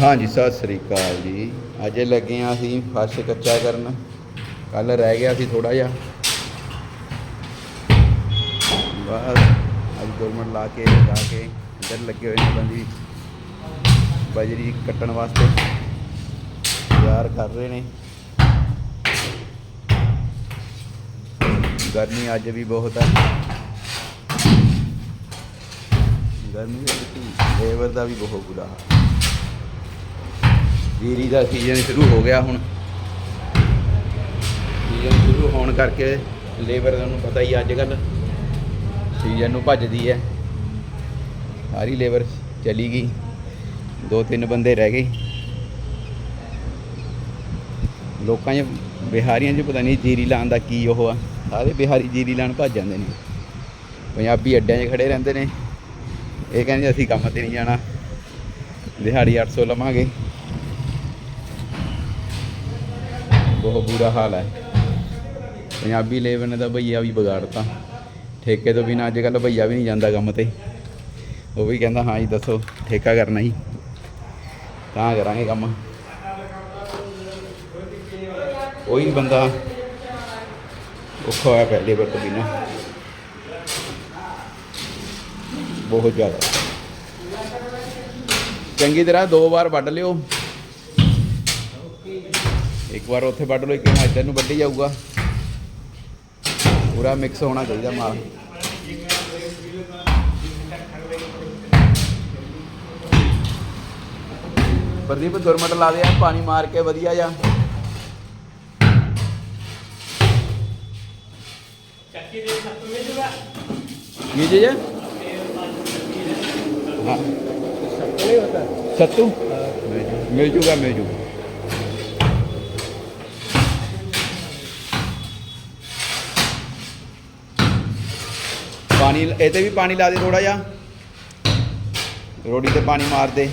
ਹਾਂਜੀ, ਸਤਿ ਸ੍ਰੀ ਅਕਾਲ ਜੀ। ਅੱਜ ਲੱਗੇ ਆ ਅਸੀਂ ਫਰਸ਼ ਕੱਚਾ ਕਰਨ। ਕੱਲ ਰਹਿ ਗਿਆ ਸੀ ਥੋੜਾ ਜਿਹਾ। ਬਸ, ਅੱਜ ਦੋ ਲਾ ਕੇ ਲਾ ਕੇ ਇੱਧਰ ਲੱਗੇ ਹੋਏ ਨੇ ਬੰਦੀ। ਬਜਰੀ ਕੱਟਣ ਵਾਸਤੇ ਤਿਆਰ ਕਰ ਰਹੇ ਨੇ। ਗਰਮੀ ਅੱਜ ਵੀ ਬਹੁਤ ਹੈ ਗਰਮੀ ਵਿੱਚ ਲੇਬਰ ਦਾ ਵੀ ਬਹੁਤ ਬੁਰਾ ਹਾਲ। ਜੀਰੀ ਦਾ ਸੀਜ਼ਨ ਸ਼ੁਰੂ ਹੋ ਗਿਆ ਹੁਣ। ਸੀਜ਼ਨ ਸ਼ੁਰੂ ਹੋਣ ਕਰਕੇ ਲੇਬਰ ਤੁਹਾਨੂੰ ਪਤਾ ਹੀ ਅੱਜ ਕੱਲ ਸੀਜ਼ਨ ਨੂੰ ਭੱਜਦੀ ਹੈ। ਸਾਰੀ ਲੇਬਰ ਚਲੀ ਗਈ। ਦੋ ਤਿੰਨ ਬੰਦੇ ਰਹਿ ਗਏ। ਲੋਕਾਂ 'ਚ, ਬਿਹਾਰੀਆਂ 'ਚ ਪਤਾ ਨਹੀਂ ਜੀਰੀ ਲਾਉਣ ਦਾ ਕੀ ਉਹ ਆ। ਸਾਰੇ ਬਿਹਾਰੀ ਜੀਰੀ ਲਾਉਣ ਭੱਜ ਜਾਂਦੇ ਨੇ। ਪੰਜਾਬੀ ਅੱਡਿਆਂ 'ਚ ਖੜੇ ਰਹਿੰਦੇ ਨੇ। ਇਹ ਕਹਿੰਦੇ ਅਸੀਂ ਕੰਮ ਤੇ ਨਹੀਂ ਜਾਣਾ। ਦਿਹਾੜੀ 800 ਲਵਾਂਗੇ। ਬਹੁਤ ਬੁਰਾ ਹਾਲ ਹੈ। ਪੰਜਾਬੀ ਲੇਬਰ ਨੇ ਤਾਂ ਭਈਆ ਵੀ ਵਿਗਾੜਤਾ। ਠੇਕੇ ਤੋਂ ਬਿਨਾਂ ਅੱਜ ਕੱਲ੍ਹ ਭਈਆ ਵੀ ਨਹੀਂ ਜਾਂਦਾ ਕੰਮ ਤੇ। ਉਹ ਵੀ ਕਹਿੰਦਾ, ਹਾਂ ਜੀ, ਦੱਸੋ, ਠੇਕਾ ਕਰਨਾ ਹੀ ਤਾਂ ਕਰਾਂਗੇ ਕੰਮ। ਉਹੀ ਬੰਦਾ ਔਖਾ ਹੋਇਆ ਪਿਆ ਲੇਬਰ ਤੋਂ ਬਿਨਾਂ। ਬਹੁਤ ਜ਼ਿਆਦਾ। ਚੰਗੀ ਤਰ੍ਹਾਂ ਦੋ ਵਾਰ ਵੱਢ ਲਿਓ। ਇੱਕ ਵਾਰ ਉੱਥੇ ਵੱਢ ਲਓ ਇੱਕ ਵਾਰ ਇੱਧਰ ਨੂੰ ਵੱਢੀ ਜਾਊਗਾ। ਪੂਰਾ ਮਿਕਸ ਹੋਣਾ ਚਾਹੀਦਾ ਮਾਲ। ਪ੍ਰਦੀਪ ਦੁਰਮਟ ਲਾ ਦੇ ਆ ਪਾਣੀ ਮਾਰ ਕੇ ਵਧੀਆ ਜਾ ਚੱਕੀ ਦੇ ਸੱਤ ਮਿਲ ਜੂਗਾ ਕੀ ਹੈ। ਸੱਤੂ? ਮਿਲ ਜੂਗਾ ਮਿਲ ਜੂਗਾ। ਪਾਣੀ ਇਹ ਤੇ ਵੀ ਪਾਣੀ ਲਾ ਦੇ ਥੋੜਾ ਜਿਹਾ। ਰੋੜੀ ਤੇ ਪਾਣੀ ਮਾਰ ਦੇ।